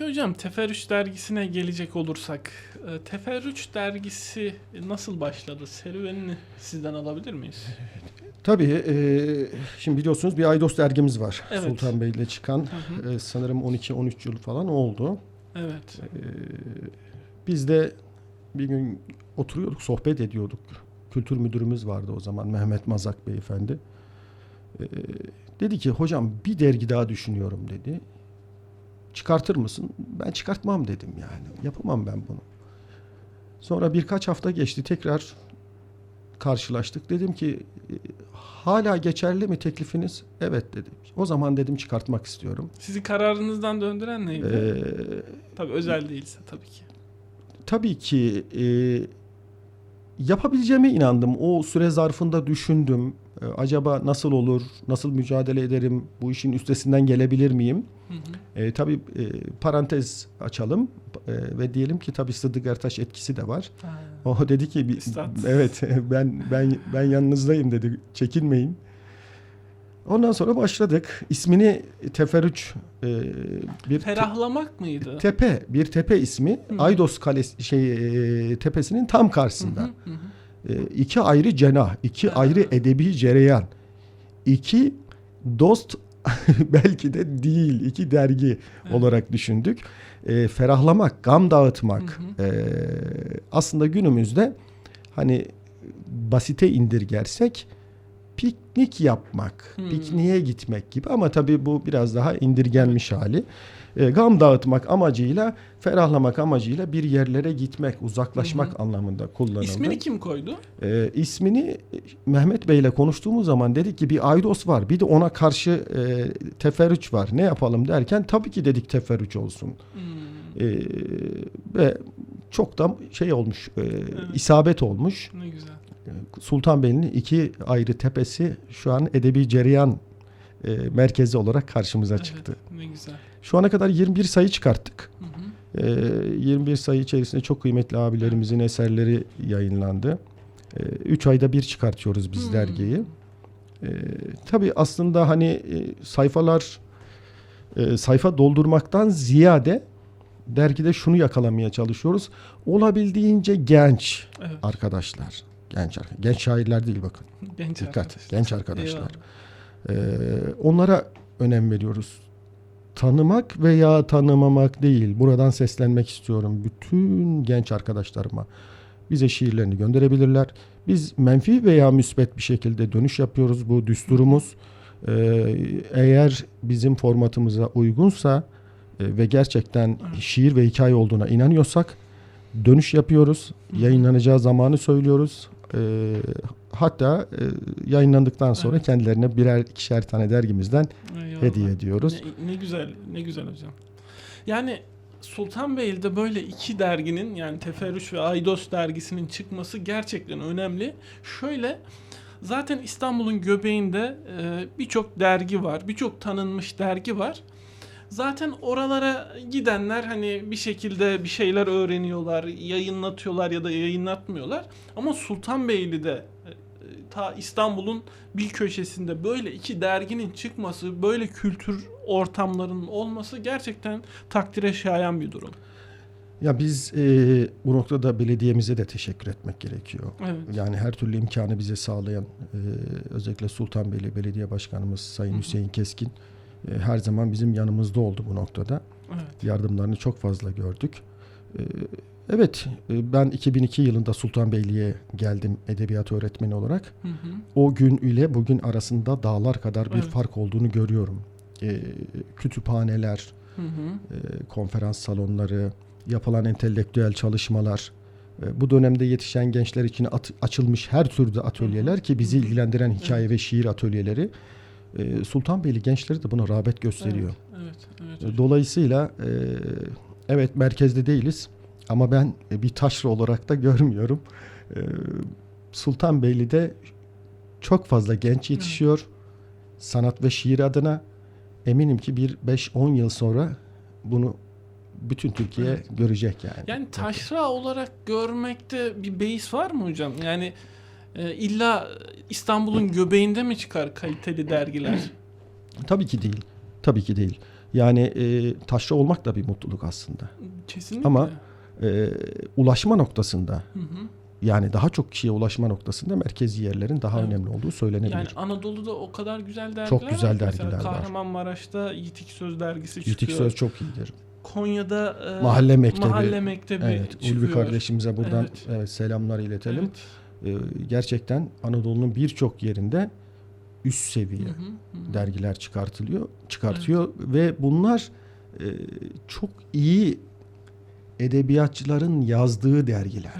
Hocam Teferrüç dergisine gelecek olursak, e, Teferrüç dergisi nasıl başladı? Serüvenini sizden alabilir miyiz? Tabii. e, şimdi biliyorsunuz bir Aydos dergimiz var. Evet. Sultan Bey ile çıkan. Hı hı. e, sanırım 12-13 yıl falan oldu. Evet. E, biz de bir gün oturuyorduk, sohbet ediyorduk. Kültür müdürümüz vardı o zaman Mehmet Mazak beyefendi. E, dedi ki hocam bir dergi daha düşünüyorum dedi. Çıkartır mısın? Ben çıkartmam dedim yani. Yapamam ben bunu. Sonra birkaç hafta geçti tekrar karşılaştık. Dedim ki e, hala geçerli mi teklifiniz? Evet dedi. O zaman dedim çıkartmak istiyorum. Sizi kararınızdan döndüren neydi? Ee, Tabii özel değilse tabii ki. tabii ki e, yapabileceğime inandım. O süre zarfında düşündüm. E, acaba nasıl olur? Nasıl mücadele ederim? Bu işin üstesinden gelebilir miyim? Hı hı. E, tabii e, parantez açalım e, ve diyelim ki tabii Sıddık Ertaş etkisi de var. Ha. O dedi ki bir- evet ben ben ben yanınızdayım dedi. Çekinmeyin. Ondan sonra başladık. İsmini Teferrüç e, bir te- Ferahlamak mıydı? tepe bir tepe ismi Hı. Aydos Kalesi şey e, tepesinin tam Hı karşısında. hı, hı hı. E, iki ayrı cenah, iki Ha. ayrı edebi cereyan, iki dost belki de değil, iki dergi Evet. olarak düşündük. E, ferahlamak, gam dağıtmak. Hı e, aslında günümüzde hani basite indirgersek piknik yapmak, Hı. pikniğe gitmek gibi ama tabii bu biraz daha indirgenmiş hali. E, gam dağıtmak amacıyla, ferahlamak amacıyla bir yerlere gitmek, uzaklaşmak Hı anlamında kullanıldı. İsmini kim koydu? E, ismini Mehmet Bey ile konuştuğumuz zaman dedik ki bir Aydos var bir de ona karşı e, teferrüç var. Ne yapalım derken tabii ki dedik teferrüç olsun. Hmm, E, ve çok da şey olmuş, e, isabet olmuş. ne güzel. Sultanbeyli'nin iki ayrı tepesi şu an edebi cereyan e, merkezi olarak karşımıza çıktı. Evet, ne güzel. Şu ana kadar 21 sayı çıkarttık. Hı hı. E, 21 sayı içerisinde çok kıymetli abilerimizin eserleri yayınlandı. 3 ayda bir çıkartıyoruz biz Hmm. dergiyi. E, tabii aslında hani e, sayfalar e, sayfa doldurmaktan ziyade dergide şunu yakalamaya çalışıyoruz. Olabildiğince genç Evet. arkadaşlar. Genç genç şairler değil bakın. Genç Dikkat. arkadaşlar. Genç arkadaşlar. Ee, onlara önem veriyoruz. Tanımak veya tanımamak değil. Buradan seslenmek istiyorum bütün genç arkadaşlarıma. Bize şiirlerini gönderebilirler. Biz menfi veya müsbet bir şekilde dönüş yapıyoruz. Bu düsturumuz. Ee, eğer bizim formatımıza uygunsa e, ve gerçekten şiir ve hikaye olduğuna inanıyorsak dönüş yapıyoruz. Yayınlanacağı zamanı söylüyoruz. Ee, hatta e, yayınlandıktan sonra Evet. kendilerine birer ikişer tane dergimizden Eyvallah. hediye ediyoruz. Ne, ne güzel, ne güzel hocam. Yani Sultanbeyli'de böyle iki derginin yani Teferrüç ve Aydos dergisinin çıkması gerçekten önemli. Şöyle zaten İstanbul'un göbeğinde e, birçok dergi var, birçok tanınmış dergi var. Zaten oralara gidenler hani bir şekilde bir şeyler öğreniyorlar, yayınlatıyorlar ya da yayınlatmıyorlar. Ama Sultanbeyli'de e, ta İstanbul'un bir köşesinde böyle iki derginin çıkması, böyle kültür ortamlarının olması gerçekten takdire şayan bir durum. Ya biz e, bu noktada belediyemize de teşekkür etmek gerekiyor. Evet. Yani her türlü imkanı bize sağlayan e, özellikle Sultanbeyli Belediye Başkanımız Sayın Hı hı. Hüseyin Keskin e, her zaman bizim yanımızda oldu bu noktada. Evet. Yardımlarını çok fazla gördük. E, evet e, ben 2002 yılında Sultanbeyli'ye geldim edebiyat öğretmeni olarak. Hı hı. O gün ile bugün arasında dağlar kadar bir Evet. fark olduğunu görüyorum. E, kütüphaneler, Hı hı. e, konferans salonları, yapılan entelektüel çalışmalar, bu dönemde yetişen gençler için at- açılmış her türde atölyeler ki bizi ilgilendiren hikaye ve şiir atölyeleri e, Sultanbeyli gençleri de buna rağbet gösteriyor. Evet, evet, evet. E, hocam. Dolayısıyla e, evet merkezde değiliz ama ben e, bir taşra olarak da görmüyorum. E, Sultanbeyli'de çok fazla genç yetişiyor. Sanat ve şiir adına eminim ki bir 5-10 yıl sonra bunu bütün Türkiye Evet. görecek yani. Yani taşra olarak görmekte bir beis var mı hocam? Yani e, illa İstanbul'un göbeğinde mi çıkar kaliteli dergiler? Tabii ki değil. Tabii ki değil. Yani e, taşra olmak da bir mutluluk aslında. Kesinlikle. Ama E, ulaşma noktasında Hı hı. yani daha çok kişiye ulaşma noktasında merkezi yerlerin daha Evet. önemli olduğu söylenebilir. Yani Anadolu'da o kadar güzel dergiler Çok güzel var. Mesela dergiler var. Kahramanmaraş'ta Yitik Söz dergisi çıkıyor. Yitik Söz çok iyidir. Konya'da e, Mahalle Mektebi. Mahalle Mektebi Evet, çıkıyor. Ulvi kardeşimize buradan Evet. evet. selamlar iletelim. Evet. E, gerçekten Anadolu'nun birçok yerinde üst seviye Hı hı, hı. dergiler çıkartılıyor, çıkartıyor ve bunlar e, çok iyi edebiyatçıların yazdığı dergiler.